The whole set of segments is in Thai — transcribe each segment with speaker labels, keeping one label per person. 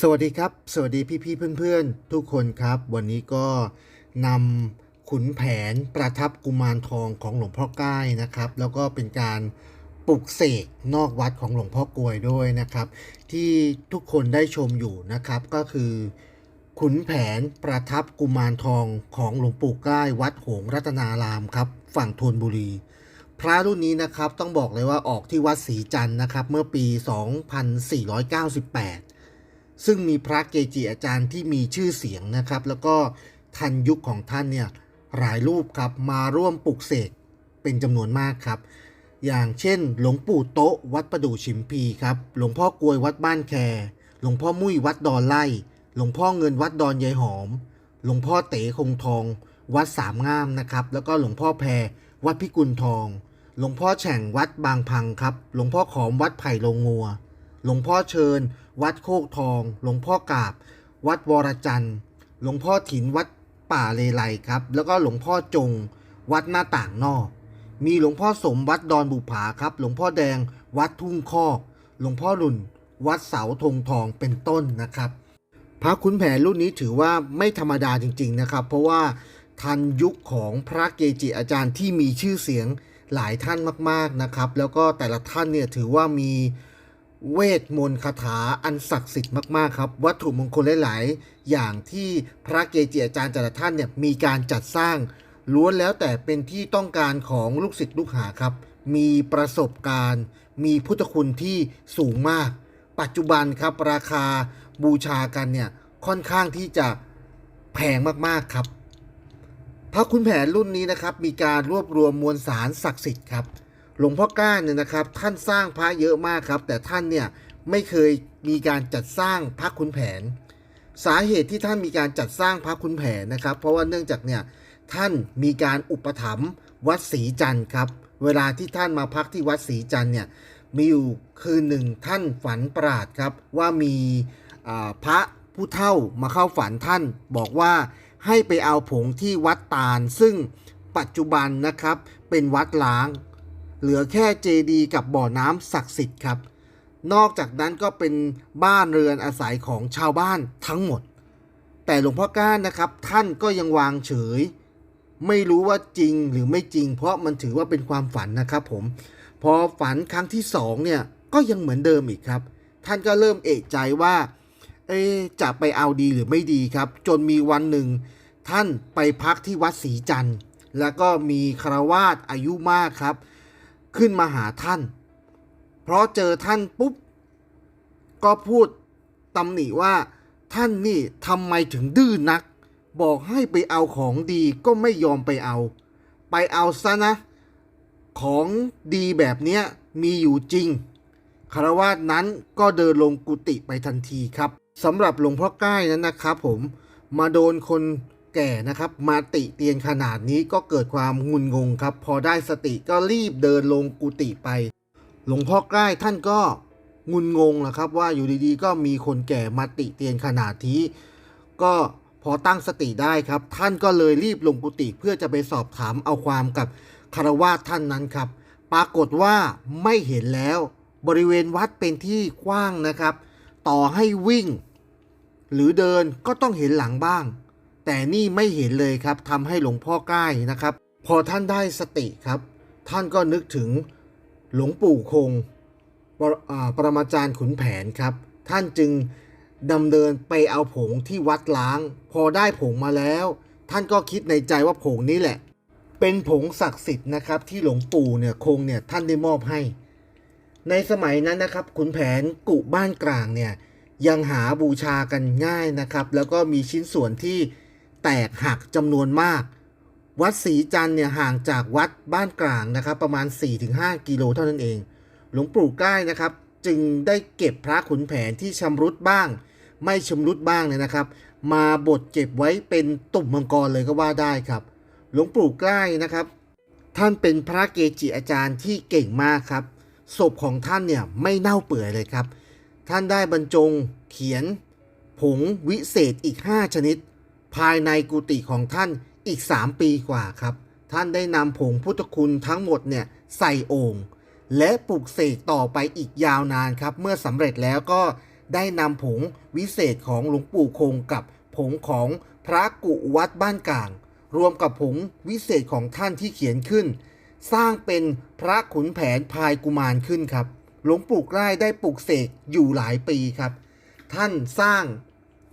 Speaker 1: สวัสดีครับ สวัสดีพี่ๆเพื่อนๆ ทุกคนครับ วันนี้ก็นำขุนแผนประทับกุมารทองของหลวงพ่อก้ายนะครับ แล้วก็เป็นการปลุกเสกนอกวัดของหลวงพ่อกลวยด้วยนะครับ ที่ทุกคนได้ชมอยู่นะครับก็คือขุนแผนประทับกุมารทองของหลวงปู่ก้ายวัดหงรัตนารามครับฝั่งธนบุรี พระรุ่นนี้นะครับต้องบอกเลยว่าออกที่วัดศรีจันทร์นะครับ เมื่อปี 2498 ซึ่งมีพระเกจิอาจารย์ที่มีชื่อเสียงนะครับ แล้วก็ทันยุคของท่านเนี่ยหลายรูปครับมาร่วมปลุกเสกเป็นจำนวนมากครับ อย่างเช่น หลวงปู่โต๊ะวัดประดู่ชิมพีครับหลวงพ่อกลวยวัดบ้านแคหลวงพ่อมุ้ยวัดดอนไล่หลวงพ่อเงินวัดดอนยายหอม หลวงพ่อเต๋คงทอง วัดสามงามนะครับ แล้วก็หลวงพ่อแพรวัดพิกุลทอง หลวงพ่อแฉ่งวัดบางพังครับ หลวงพ่อขอมวัดไผ่ลงงัว หลวงพ่อเชิญ วัดโคกทอง หลวงพ่อกาบ วัดวรจันทร์ หลวงพ่อถินวัดป่าเลไลครับ แล้วก็หลวงพ่อจง วัดหน้าต่างนอก มีหลวงพ่อสมวัดดอนบุผาครับ หลวงพ่อแดง วัดทุ่งคอกหลวงพ่อหลุนวัดเสาธงทองเป็นต้นนะครับ พระขุนแผนรุ่นนี้ถือว่าไม่ธรรมดาจริง ๆนะครับ เพราะว่าทันยุคของพระเกจิอาจารย์ที่มีชื่อเสียงหลายท่านมากๆนะครับ แล้วก็แต่ละท่านเนี่ยถือว่ามี เวทมนต์คาถาอันศักดิ์สิทธิ์มากๆครับ วัตถุมงคลหลายๆ อย่างที่พระเกจิอาจารย์แต่ละท่านเนี่ยมีการจัดสร้าง ล้วนแล้วแต่เป็นที่ต้องการของลูกศิษย์ลูกหาครับ มีประสบการณ์ มีพุทธคุณที่สูงมาก ปัจจุบันครับราคาบูชากันเนี่ยค่อนข้างที่จะแพงมากๆครับพระคุณแผนรุ่นนี้นะครับ มีการรวบรวมมวลสารศักดิ์สิทธิ์ครับ หลวงพ่อก้านเนี่ยนะครับ ท่านสร้างพระเยอะมากครับ แต่ท่านเนี่ยไม่เคยมีการจัดสร้างพระคุณแผน สาเหตุที่ท่านมีการจัดสร้างพระคุณแผนนะครับ เพราะว่าเนื่องจากเนี่ยท่านมีการอุปถัมภ์วัดศรีจันทร์ครับ เวลาที่ท่านมาพักที่วัดศรีจันทร์เนี่ยมีอยู่คืนหนึ่งท่านฝันประหลาดครับ ว่ามีพระผู้เฒ่ามาเข้าฝันท่าน บอกว่าให้ไปเอาผงที่วัดตาล ซึ่งปัจจุบันนะครับเป็นวัดล้าง เหลือแค่เจดีกับบ่อน้ำศักดิ์สิทธิ์ครับ นอกจากนั้นก็เป็นบ้านเรือนอาศัยของชาวบ้านทั้งหมด แต่หลวงพ่อก้านนะครับ ท่านก็ยังวางเฉย ไม่รู้ว่าจริงหรือไม่จริง เพราะมันถือว่าเป็นความฝันนะครับผม พอฝันครั้งที่สองเนี่ยก็ยังเหมือนเดิมอีกครับ ท่านก็เริ่มเอกใจว่าเอ๊จะไปเอาดีหรือไม่ดีครับ จนมีวันหนึ่ง ท่านไปพักที่วัดศรีจันทร์ แล้วก็มีคารวาสอายุมากครับ ขึ้นมาหาท่าน เพราะเจอท่านปุ๊บ ก็พูดตำหนิว่าท่านนี่ทำไมถึงดื้อนัก บอกให้ไปเอาของดีก็ไม่ยอมไปเอา ไปเอาซะนะ ของดีแบบเนี้ยมีอยู่จริงคารวาสนั้นก็เดินลงกุฏิไปทันทีครับสำหรับหลวงพ่อก้ายนั้นนะครับผมมาโดนคน แก่นะครับ มาติเตียนขนาดนี้ก็เกิดความงุนงงครับ พอได้สติก็รีบเดินลงกุฏิไป หลวงพ่อใกล้ท่านก็งุนงงนะครับ ว่าอยู่ดีๆ ก็มีคนแก่มาติเตียนขนาดนี้ก็พอตั้งสติได้ครับ ท่านก็เลยรีบลงกุฏิเพื่อจะไปสอบถามเอาความกับคารวาสท่านนั้นครับ ปรากฏว่าไม่เห็นแล้ว บริเวณวัดเป็นที่กว้างนะครับ ต่อให้วิ่ง หรือเดินก็ต้องเห็นหลังบ้าง แต่นี่ไม่เห็นเลยครับทำให้หลวงพ่อใกล้นะครับ พอท่านได้สติครับ ท่านก็นึกถึงหลวงปู่คงปรปรมาจารย์ขุนแผนครับ ท่านจึงดำเนินไปเอาผงที่วัดล้าง พอได้ผงมาแล้ว ท่านก็คิดในใจว่าผงนี้แหละ เป็นผงศักดิ์สิทธิ์นะครับ ที่หลวงปู่เนี่ยคงเนี่ยท่านได้มอบให้ ในสมัยนั้นนะครับขุนแผนกุบ้านกลางเนี่ยยังหาบูชากันง่ายนะครับ แล้วก็มีชิ้นส่วนที่ แตกหักจำนวนมาก วัดศรีจันทร์เนี่ยห่างจากวัดบ้านกลางนะครับประมาณ 4-5 กิโลเท่านั้นเอง หลวงปู่ใกล้นะครับ จึงได้เก็บพระขุนแผนที่ชำรุดบ้าง ไม่ชำรุดบ้างเนี่ยนะครับ มาบดเก็บไว้เป็นตุ่มมังกรเลยก็ว่าได้ครับ หลวงปู่ใกล้นะครับ ท่านเป็นพระเกจิอาจารย์ที่เก่งมากครับศพของท่านเนี่ยไม่เน่าเปื่อยเลยครับ ท่านได้บรรจงเขียนผงวิเศษอีก 5 ชนิด ภายในกุฏิของท่านอีก 3 ปีกว่าครับ ท่านได้นำผงพุทธคุณทั้งหมดเนี่ยใส่โอ่งและปลูกเสกต่อไปอีกยาวนานครับ เมื่อสำเร็จแล้วก็ได้นำผงวิเศษของหลวงปู่คงกับผงของพระกุวัดบ้านกลาง รวมกับผงวิเศษของท่านที่เขียนขึ้น สร้างเป็นพระขุนแผนพายกุมารขึ้นครับ หลวงปู่ใกล้ได้ปลูกเสกอยู่หลายปีครับ ท่านสร้าง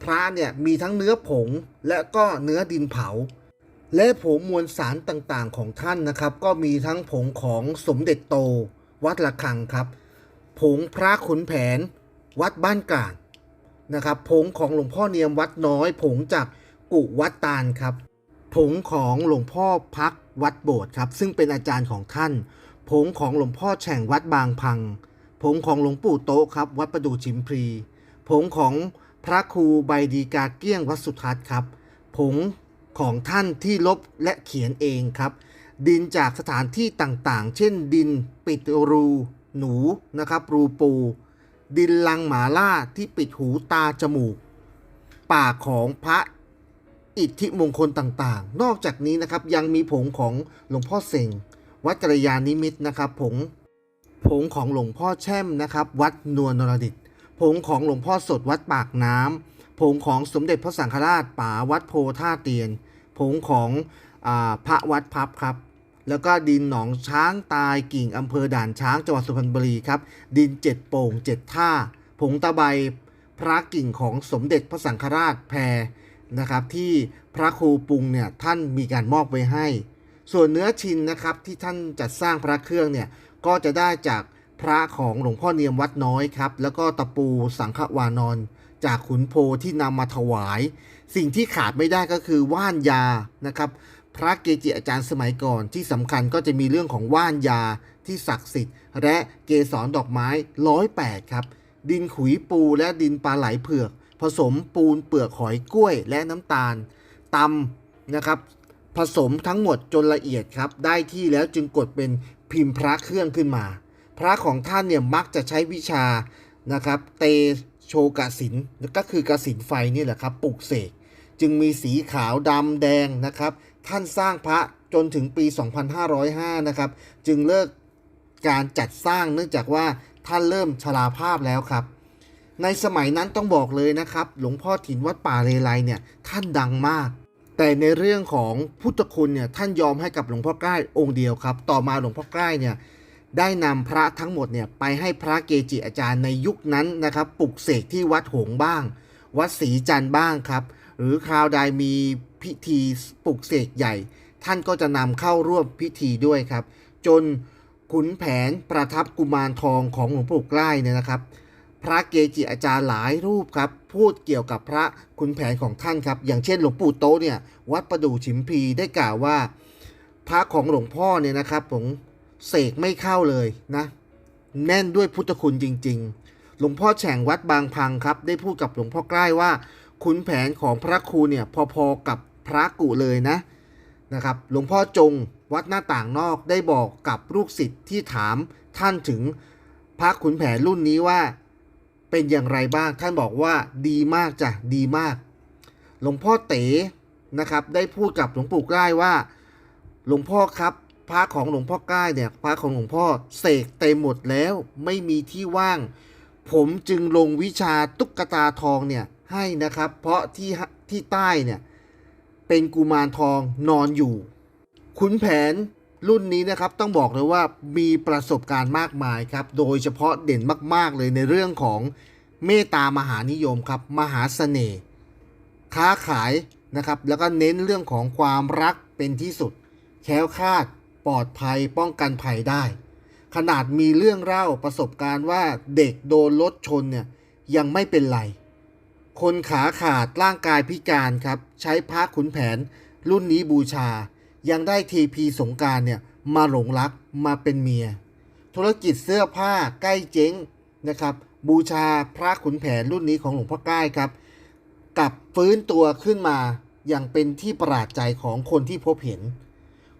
Speaker 1: พระเนี่ยมีทั้งเนื้อผงและก็เนื้อดินเผา และผงมวลสารต่างๆของท่านนะครับ ก็มีทั้งผงของสมเด็จโต วัดละคังครับ ผงพระขุนแผน วัดบ้านกลางนะครับผงของหลวงพ่อเนียมวัดน้อย ผงจากกุวัดตาลครับผงของหลวงพ่อพักวัดโบสถ์ครับ ซึ่งเป็นอาจารย์ของท่านผงของหลวงพ่อแฉ่งวัดบางพังผงของหลวงปู่โต๊ะครับ วัดประดูชิมพลีผงของ พระครูใบดีกาเกี้ยงวัสุทัศน์ครับ ผงของท่านที่ลบและเขียนเองครับ ดินจากสถานที่ต่างๆ เช่น ดินปิดรูหนูนะครับ รูปู ดินลังหมาล่าที่ปิดหูตาจมูกปากของพระอิทธิมงคลต่างๆ นอกจากนี้นะครับยังมีผงของหลวงพ่อเสงวัดกระยานิมิตรนะครับผงผงของหลวงพ่อแช่มนะครับ วัดนวลนรดิต ผงของหลวงพ่อสดวัดปากน้ำผงของสมเด็จพระสังฆราชป๋าวัดโพท่าเตียนผงของอพระวัดพับครับ แล้วก็ดินหนองช้างตายกิ่งอำเภอด่านช้างจังหวัดสุพรรณบุรีครับ ดินเจ็ดโป่งเจ็ดท่า ผงตะไบพระกิ่งของสมเด็จพระสังฆราชแพรนะครับที่พระครูปรุงเนี่ยท่านมีการมอบไว้ให้ ส่วนเนื้อชินนะครับที่ท่านจัดสร้างพระเครื่องเนี่ยก็จะได้จาก พระของหลวงพ่อเนียมวัดน้อยครับ แล้วก็ตะปูสังฆวานอนจากขุนโพที่นำมาถวาย สิ่งที่ขาดไม่ได้ก็คือว่านยานะครับ พระเกจิอาจารย์สมัยก่อนที่สำคัญก็จะมีเรื่องของว่านยาที่ศักดิ์สิทธิ์ และเกสรดอกไม้ร้อยแปดครับ ดินขุยปูและดินปลาไหลเผือก ผสมปูนเปลือกหอยกล้วยและน้ำตาลตำนะครับ ผสมทั้งหมดจนละเอียดครับ ได้ที่แล้วจึงกดเป็นพิมพ์พระเครื่องขึ้นมา พระของท่านเนี่ยมักจะใช้วิชานะครับ เตโชกสินก็คือกสินไฟนี่แหละครับปลุกเสกจึงมีสีขาวดำแดงนะครับ ท่านสร้างพระจนถึงปี 2505 นะครับ จึงเลิกการจัดสร้างเนื่องจากว่าท่านเริ่มชราภาพแล้วครับ ในสมัยนั้นต้องบอกเลยนะครับ หลวงพ่อถิ่นวัดป่าเลไลเนี่ยท่านดังมาก แต่ในเรื่องของพุทธคุณเนี่ยท่านยอมให้กับหลวงพ่อใกล้องค์เดียวครับ ต่อมาหลวงพ่อใกล้เนี่ย ได้นำพระทั้งหมดเนี่ยไปให้พระเกจิอาจารย์ในยุคนั้นนะครับปลุกเสกที่วัดหงบ้าง วัดศรีจันทร์บ้างครับ หรือคราวใดมีพิธีปลุกเสกใหญ่ ท่านก็จะนำเข้าร่วมพิธีด้วยครับ จนขุนแผนประทับกุมารทองของหลวงปู่ใกล้เนี่ยนะครับ พระเกจิอาจารย์หลายรูปครับ พูดเกี่ยวกับพระขุนแผนของท่านครับ อย่างเช่นหลวงปู่โตเนี่ยวัดประดู่ฉิมพีได้กล่าวว่า พระของหลวงพ่อเนี่ยนะครับผม เสกไม่เข้าเลยนะ แน่นด้วยพุทธคุณจริง ๆ หลวงพ่อแฉ่งวัดบางพังครับ ได้พูดกับหลวงพ่อใกล้ว่าขุนแผนของพระครูเนี่ยพอๆกับพระกุเลยนะนะครับ หลวงพ่อจงวัดหน้าต่างนอกได้บอกกับลูกศิษย์ที่ถามท่านถึงพระขุนแผนรุ่นนี้ว่าเป็นอย่างไรบ้าง ท่านบอกว่าดีมากจ้ะดีมาก หลวงพ่อเต๋นะครับ ได้พูดกับหลวงปู่ใกล้ว่า หลวงพ่อครับ ระของหลวงพ่อกล้เนี่ยพระของหลวงพ่อเสกเต็มหมดแล้วไม่มีที่ว่าง ผมจึงลงวิชาตุ๊กตาทองเนี่ยให้นะครับ เพราะที่ที่ใต้เนี่ยเป็นกุมารทองนอนอยู่ขุนแผนรุ่นนี้นะครับต้องบอกเลยว่ามีประสบการณ์มากมายครับ โดยเฉพาะเด่นมาก ๆ เลยในเรื่องของเมตตามหานิยมครับ มหาเสน่ห์ค้าขายนะครับ แล้วก็เน้นเรื่องของความรักเป็นที่สุดแคล้วคลาด ปลอดภัยป้องกันภัยได้ ขนาดมีเรื่องเล่าประสบการณ์ว่าเด็กโดนรถชนเนี่ยยังไม่เป็นไร คนขาขาดร่างกายพิการครับ ใช้พระขุนแผน รุ่นนี้บูชา ยังได้ทีพีสงการเนี่ยมาหลงรักมาเป็นเมีย ธุรกิจเสื้อผ้าใกล้เจ๊งนะครับ บูชาพระขุนแผนรุ่นนี้ของหลวงพ่อใกล้ครับกลับฟื้นตัวขึ้นมาอย่างเป็นที่ประหลาดใจของคนที่พบเห็น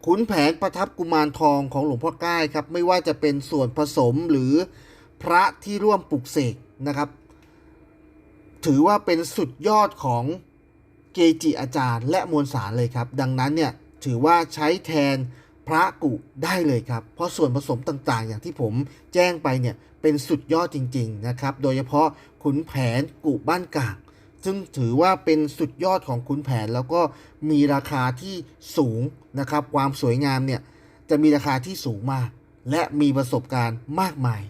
Speaker 1: ขุนแผนประทับกุมารทองของหลวงพ่อใกล้ครับ ไม่ว่าจะเป็นส่วนผสมหรือพระที่ร่วมปลุกเสกนะครับ ถือว่าเป็นสุดยอดของเกจิอาจารย์ และมวลสารเลยครับ ดังนั้นเนี่ยถือว่าใช้แทนพระกุได้เลยครับ เพราะส่วนผสมต่างๆ อย่างที่ผมแจ้งไปเนี่ยเป็นสุดยอดจริง ๆ นะครับ โดยเฉพาะขุนแผนกุบ้านกาก ซึ่งถือว่าเป็นสุดยอดของขุนแผน แล้วก็มีราคาที่สูงนะครับ ความสวยงามเนี่ยจะมีราคาที่สูงมาก และมีประสบการณ์มากมาย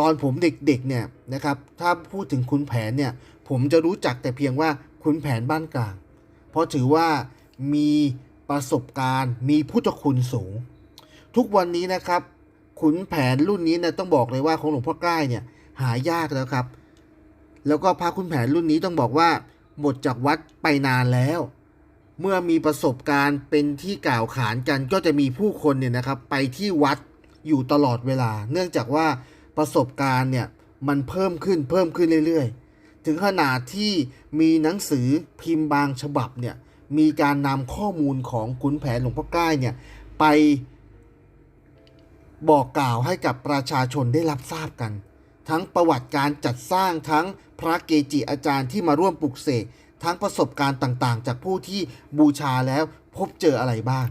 Speaker 1: ตอนผมเด็กๆเนี่ยนะครับ ถ้าพูดถึงขุนแผนเนี่ย ผมจะรู้จักแต่เพียงว่าขุนแผนบ้านกลาง เพราะถือว่ามีประสบการณ์มีพุทธคุณสูง ทุกวันนี้นะครับขุนแผนรุ่นนี้เนี่ยต้องบอกเลยว่าของหลวงพ่อใกล้เนี่ยหายากแล้วครับ แล้วก็พระขุนแผนรุ่นนี้ต้องบอกว่า หมดจากวัดไปนานแล้ว เมื่อมีประสบการณ์เป็นที่กล่าวขานกันก็จะมีผู้คนเนี่ยนะครับ ไปที่วัดอยู่ตลอดเวลา เนื่องจากว่าประสบการณ์เนี่ยมันเพิ่มขึ้นเพิ่มขึ้นเรื่อยๆ ถึงขนาดที่มีหนังสือพิมพ์บางฉบับเนี่ยมีการนำข้อมูลของขุนแผนหลวงพ่อใกล้เนี่ยไปบอกกล่าวให้กับประชาชนได้รับทราบกัน ทั้งประวัติการจัดสร้างทั้งพระเกจิอาจารย์ที่มาร่วมปลุกเสกทั้งประสบการณ์ต่างๆ จากผู้ที่บูชาแล้วพบเจออะไรบ้าง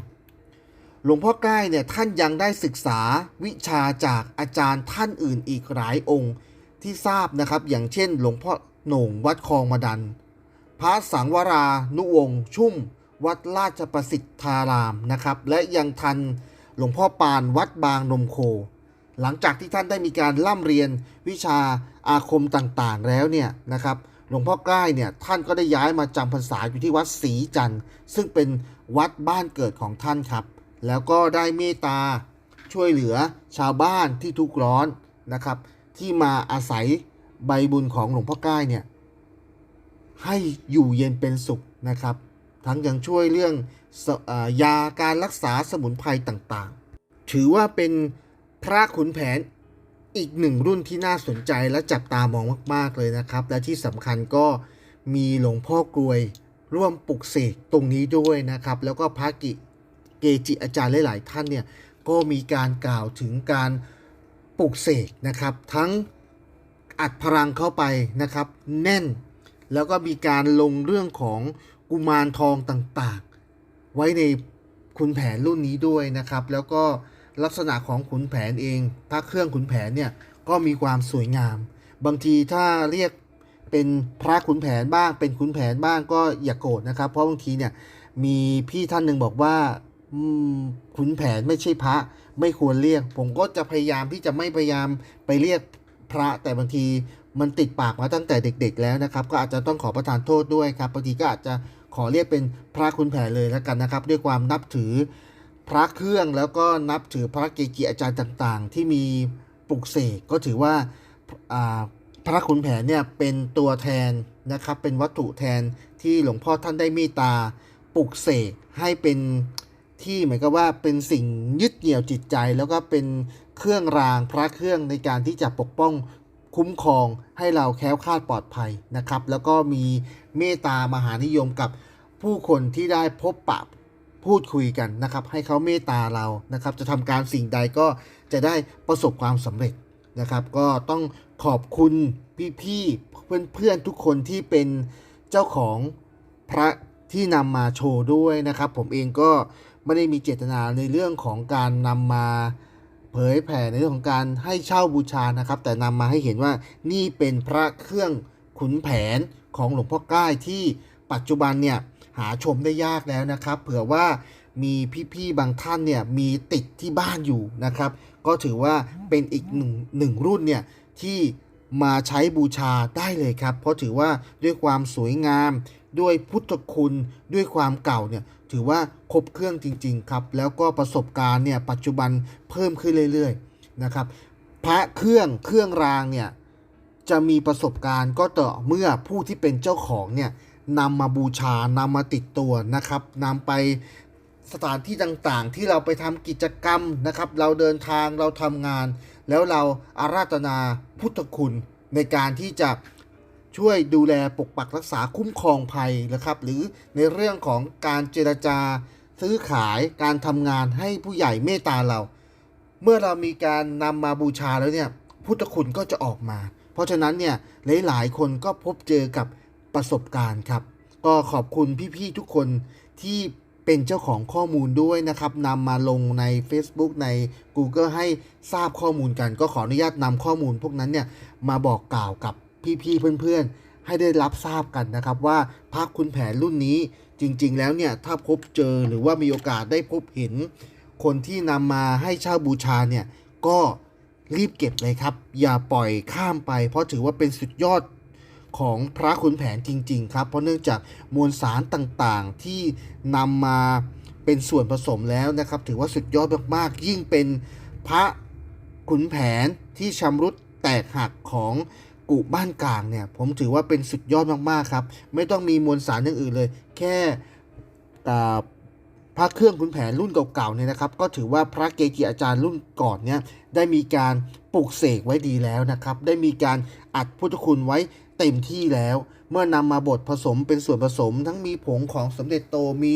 Speaker 1: หลวงพ่อใกล้เนี่ยท่านยังได้ศึกษาวิชาจากอาจารย์ท่านอื่นอีกหลายองค์ที่ทราบนะครับ อย่างเช่น หลวงพ่อโหน่งวัดคลองมาดัน พระสังวรานุวงศ์ชุ่ม วัดราชประสิทธารามนะครับ และยังทันหลวงพ่อปานวัดบางนมโค หลังจากที่ท่านได้มีการล่ำเรียนวิชาอาคมต่างๆ แล้วเนี่ยนะครับหลวงพ่อใกล้เนี่ยท่านก็ได้ย้ายมาจำพรรษาอยู่ที่วัดศรีจันทร์ซึ่งเป็นวัดบ้านเกิดของท่านครับ แล้วก็ได้เมตตาช่วยเหลือชาวบ้านที่ทุกข์ร้อนนะครับ ที่มาอาศัยใบบุญของหลวงพ่อใกล้เนี่ยให้อยู่เย็นเป็นสุขนะครับ ทั้งยังช่วยเรื่องอยาการรักษาสมุนไพรต่างๆ ถือว่าเป็น พระขุนแผนอีกหนึ่งรุ่นที่น่าสนใจและจับตามองมาก ๆ เลยนะครับ และที่สำคัญก็มีหลวงพ่อกลวยร่วมปลุกเสกตรงนี้ด้วยนะครับ แล้วก็พระกิเกจิอาจารย์หลาย ๆ ท่านเนี่ยก็มีการกล่าวถึงการปลุกเสกนะครับ ทั้งอัดพลังเข้าไปนะครับ แน่น แล้วก็มีการลงเรื่องของกุมารทองต่าง ๆ ไว้ในขุนแผนรุ่นนี้ด้วยนะครับ แล้วก็ ลักษณะของขุนแผนเองพระเครื่องขุนแผนเนี่ยก็มีความสวยงาม บางทีถ้าเรียกเป็นพระขุนแผนบ้าง เป็นขุนแผนบ้างก็อย่าโกรธนะครับ เพราะบางทีเนี่ยมีพี่ท่านหนึ่งบอกว่าขุนแผนไม่ใช่พระไม่ควรเรียก ผมก็จะพยายามที่จะไม่พยายามไปเรียกพระแต่บางทีมันติดปากมาตั้งแต่เด็ก ๆ แล้วนะครับ ก็อาจจะต้องขอประทานโทษด้วยครับบางทีก็อาจจะขอเรียกเป็นพระคุณแผนเลยแล้วกันนะครับ ด้วยความนับถือ พระเครื่องแล้วก็นับถือพระเกจิอาจารย์ต่างๆ ที่มีปลุกเสกก็ถือว่าพระขุนแผนเนี่ยเป็นตัวแทนนะครับเป็นวัตถุแทนที่หลวงพ่อท่านได้มตตาปลุกเสกให้เป็นที่เหมือนกับว่าเป็นสิ่งยึดเหนี่ยวจิตใจ แล้วก็เป็นเครื่องรางพระเครื่องในการที่จะปกป้องคุ้มครองให้เราแค้วคลาดปลอดภัยนะครับ แล้วก็มีเมตตามหานิยมกับผู้คนที่ได้พบปะ พูดคุยกันนะครับ ให้เขาเมตตาเรานะครับ จะทำการสิ่งใดก็จะได้ประสบความสำเร็จนะครับ ก็ต้องขอบคุณพี่ๆเพื่อนๆทุกคนที่เป็นเจ้าของพระที่นำมาโชว์ด้วยนะครับ ผมเองก็ไม่ได้มีเจตนาในเรื่องของการนำมาเผยแผ่ในเรื่องของการให้เช่าบูชานะครับ แต่นำมาให้เห็นว่านี่เป็นพระเครื่องขุนแผนของหลวงพ่อก้ายที่ปัจจุบันเนี่ย หาชมได้ยากแล้วนะครับ เผื่อว่ามีพี่ๆบางท่านเนี่ยมีติดที่บ้านอยู่นะครับ ก็ถือว่าเป็นอีกหนึ่งหนึ่งรุ่นเนี่ยที่มาใช้บูชาได้เลยครับ เพราะถือว่าด้วยความสวยงาม ด้วยพุทธคุณด้วยความเก่าเนี่ยถือว่าครบเครื่องจริง ๆ ครับ แล้วก็ประสบการณ์เนี่ยปัจจุบันเพิ่มขึ้นเรื่อยๆนะครับ พระเครื่องเครื่องรางเนี่ยจะมีประสบการณ์ก็ต่อเมื่อผู้ที่เป็นเจ้าของเนี่ย นำมาบูชานำมาติดตัวนะครับนำไปสถานที่ต่างๆ ที่เราไปทำกิจกรรมนะครับ เราเดินทางเราทำงาน แล้วเราอาราธนาพุทธคุณในการที่จะช่วยดูแลปกปักรักษาคุ้มครองภัยนะครับ หรือในเรื่องของการเจรจาซื้อขายการทำงานให้ผู้ใหญ่เมตตาเรา เมื่อเรามีการนำมาบูชาแล้วเนี่ยพุทธคุณก็จะออกมา เพราะฉะนั้นเนี่ยหลายๆ คนก็พบเจอกับ ประสบการณ์ครับ ก็ขอบคุณพี่ๆทุกคนที่เป็นเจ้าของข้อมูลด้วยนะครับนำมาลงใน Facebook ใน Google ให้ทราบข้อมูลกัน ก็ขออนุญาตนำข้อมูลพวกนั้นเนี่ยมาบอกกล่าวกับพี่ๆเพื่อนๆ ให้ได้รับทราบกันนะครับ ว่าพระคุณแผนรุ่นนี้จริง ๆ แล้วเนี่ยถ้าพบเจอหรือว่ามีโอกาสได้พบเห็น คนที่นำมาให้เช่าบูชาเนี่ยก็รีบเก็บเลยครับ อย่าปล่อยข้ามไป เพราะถือว่าเป็นสุดยอด ของพระขุนแผนจริง ๆ ครับ เพราะเนื่องจากมวลสารต่างๆที่นำมาเป็นส่วนผสมแล้วนะครับ ถือว่าสุดยอดมากๆ ยิ่งเป็นพระขุนแผนที่ชำรุดแตกหักของกุบ้านกลางเนี่ย ผมถือว่าเป็นสุดยอดมากๆครับ ไม่ต้องมีมวลสารอย่างอื่นเลย แค่พระเครื่องขุนแผนรุ่นเก่าๆเนี่ยนะครับ ก็ถือว่าพระเกจิอาจารย์รุ่นก่อนเนี่ยได้มีการปลูกเสกไว้ดีแล้วนะครับ ได้มีการอัดพุทธคุณไว้ เต็มที่แล้ว เมื่อนำมาบดผสมเป็นส่วนผสม ทั้งมีผงของสมเด็จโตมี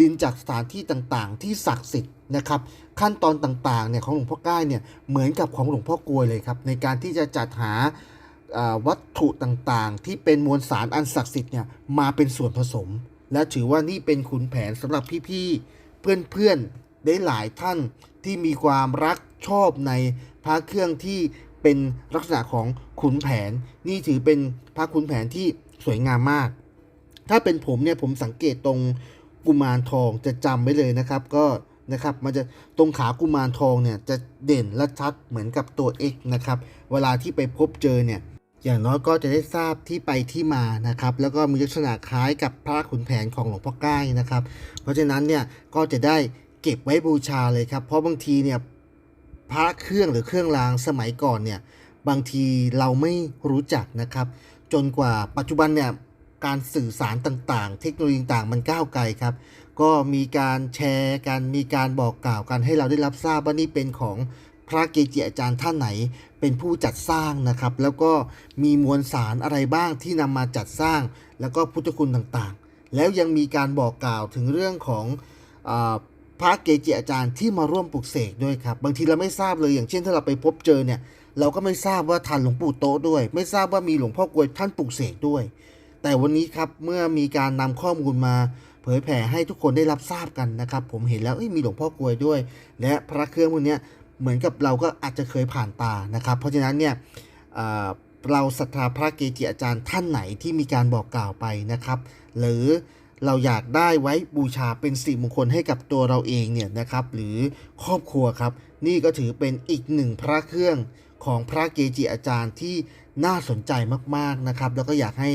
Speaker 1: ดินจากสถานที่ต่างๆ ที่ศักดิ์สิทธิ์นะครับ ขั้นตอนต่างๆเนี่ยของหลวงพ่อก้ายเนี่ยเหมือนกับของหลวงพ่อกลวยเลยครับ ในการที่จะจัดหาวัตถุต่างๆ ที่เป็นมวลสารอันศักดิ์สิทธิ์เนี่ยมาเป็นส่วนผสม และถือว่านี่เป็นขุนแผนสำหรับพี่ๆเพื่อนๆได้หลายท่านที่มีความรักชอบในพระเครื่องที่ เป็นลักษณะของขุนแผน นี่ถือเป็นพระขุนแผนที่สวยงามมาก ถ้าเป็นผมเนี่ยผมสังเกตตรงกุมารทองจะจำไว้เลยนะครับ ก็นะครับมันจะตรงขากุมารทองเนี่ยจะเด่นและชัดเหมือนกับตัว X นะครับ เวลาที่ไปพบเจอเนี่ยอย่างน้อยก็จะได้ทราบที่ไปที่มานะครับ แล้วก็มีลักษณะคล้ายกับพระขุนแผนของหลวงพ่อก้นะครับ เพราะฉะนั้นเนี่ยก็จะได้เก็บไว้บูชาเลยครับ เพราะบางทีเนี่ย พระเครื่องหรือเครื่องรางสมัยก่อนเนี่ยบางทีเราไม่รู้จักนะครับ จนกว่าปัจจุบันเนี่ยการสื่อสารต่างๆ เทคโนโลยีต่างมันก้าวไกลครับ ก็มีการแชร์กันมีการบอกกล่าวกันให้เราได้รับทราบว่านี่เป็นของพระเกจิอาจารย์ท่านไหนเป็นผู้จัดสร้างนะครับ แล้วก็มีมวลสารอะไรบ้างที่นำมาจัดสร้าง แล้วก็พุทธคุณต่างๆ แล้วยังมีการบอกกล่าวถึงเรื่องของอ ระเกจิอาจารย์ที่มาร่วมปลุกเสกด้วยครับ บางทีเราไม่ทราบเลยอย่างเช่นถ้าเราไปพบเจอเนี่ย เราก็ไม่ทราบว่าทันหลวงปู่โตด้วย ไม่ทราบว่ามีหลวงพ่อกวยท่านปลุกเสกด้วย แต่วันนี้ครับเมื่อมีการนำข้อมูลมาเผยแผ่ให้ทุกคนได้รับทราบกันนะครับ ผมเห็นแล้วมีหลวงพ่อกวยด้วย และพระเครื่องพวกนี้เหมือนกับเราก็อาจจะเคยผ่านตานะครับ เพราะฉะนั้นเนี่ยเราศรัทธาพระเกจิอาจารย์ท่านไหนที่มีการบอกกล่าวไปนะครับ หรือ เราอยากได้ไว้บูชาเป็นสิริมงคลให้กับตัวเราเองเนี่ยนะครับหรือครอบครัวครับ นี่ก็ถือเป็นอีกหนึ่งพระเครื่องของพระเกจิอาจารย์ที่น่าสนใจมากๆนะครับ แล้วก็อยากให้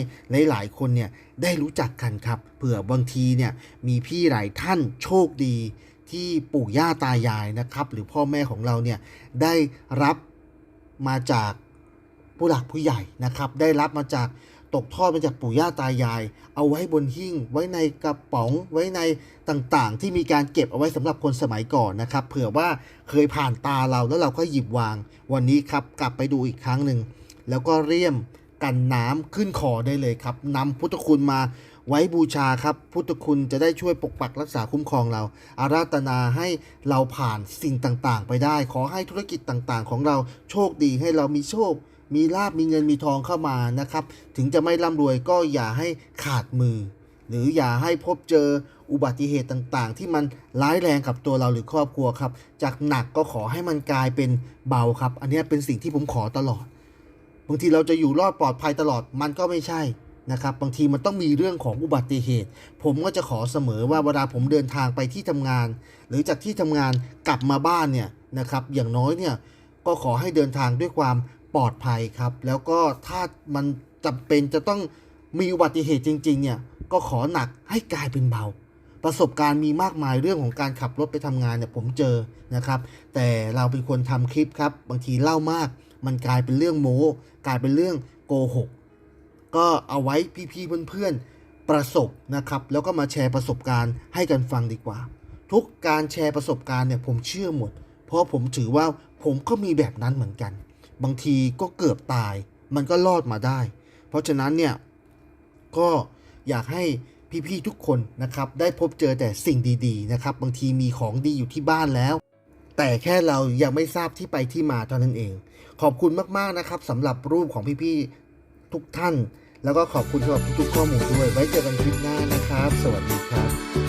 Speaker 1: หลาย ๆ คนเนี่ยได้รู้จักกันครับเผื่อบางทีเนี่ยมีพี่หลายท่านโชคดี ที่ปู่ย่าตายายนะครับ หรือพ่อแม่ของเราเนี่ยได้รับมาจากผู้หลักผู้ใหญ่นะครับ ได้รับมาจาก ตกทอดมาจากปู่ย่าตายาย เอาไว้บนหิ้ง ไว้ในกระป๋องไว้ในต่างๆ ที่มีการเก็บเอาไว้สำหรับคนสมัยก่อนนะครับ เผื่อว่าเคยผ่านตาเราแล้วเราก็หยิบวาง วันนี้ครับกลับไปดูอีกครั้งหนึ่งแล้วก็เรียมกันน้ำขึ้นคอได้เลยครับนำพุทธคุณมาไว้บูชาครับ พุทธคุณจะได้ช่วยปกปักรักษาคุ้มครองเรา อาราธนาให้เราผ่านสิ่งต่างๆ ไปได้ ขอให้ธุรกิจต่างๆ ของเราโชคดีให้เรามีโชค มีลาบมีเงินมีทองเข้ามานะครับ ถึงจะไม่ร่ำรวยก็อย่าให้ขาดมือ หรืออย่าให้พบเจออุบัติเหตุต่างๆ ที่มันร้ายแรงกับตัวเราหรือครอบครัวครับ จากหนักก็ขอให้มันกลายเป็นเบาครับ อันนี้เป็นสิ่งที่ผมขอตลอด บางทีเราจะอยู่รอดปลอดภัยตลอดมันก็ไม่ใช่นะครับบางทีมันต้องมีเรื่องของอุบัติเหตุ ผมก็จะขอเสมอว่าเวลาผมเดินทางไปที่ทำงาน หรือจากที่ทำงานกลับมาบ้านเนี่ยนะครับอย่างน้อยเนี่ยก็ขอให้เดินทางด้วยความ ปลอดภัยครับ แล้วก็ถ้ามันจำเป็นจะต้องมีอุบัติเหตุจริง ๆ เนี่ย ก็ขอหนักให้กลายเป็นเบา ประสบการณ์มีมากมายเรื่องของการขับรถไปทำงานเนี่ยผมเจอนะครับ แต่เราเป็นคนทำคลิปครับ บางทีเล่ามาก มันกลายเป็นเรื่องโม้ กลายเป็นเรื่องโกหกก็เอาไว้พี่ๆเพื่อนๆประสบนะครับ แล้วก็มาแชร์ประสบการณ์ให้กันฟังดีกว่า ทุกการแชร์ประสบการณ์เนี่ยผมเชื่อหมด เพราะผมถือว่าผมก็มีแบบนั้นเหมือนกัน บางทีก็เกือบตาย มันก็รอดมาได้ เพราะฉะนั้นเนี่ยก็อยากให้พี่ๆทุกคนนะครับ ได้พบเจอแต่สิ่งดีๆนะครับ บางทีมีของดีอยู่ที่บ้านแล้ว แต่แค่เรายังไม่ทราบที่ไปที่มาเท่านั้นเอง ขอบคุณมากๆนะครับสำหรับรูปของพี่ๆทุกท่าน แล้วก็ขอบคุณสำหรับทุกๆข้อมูลด้วย ไว้เจอกันคลิปหน้านะครับ สวัสดีครับ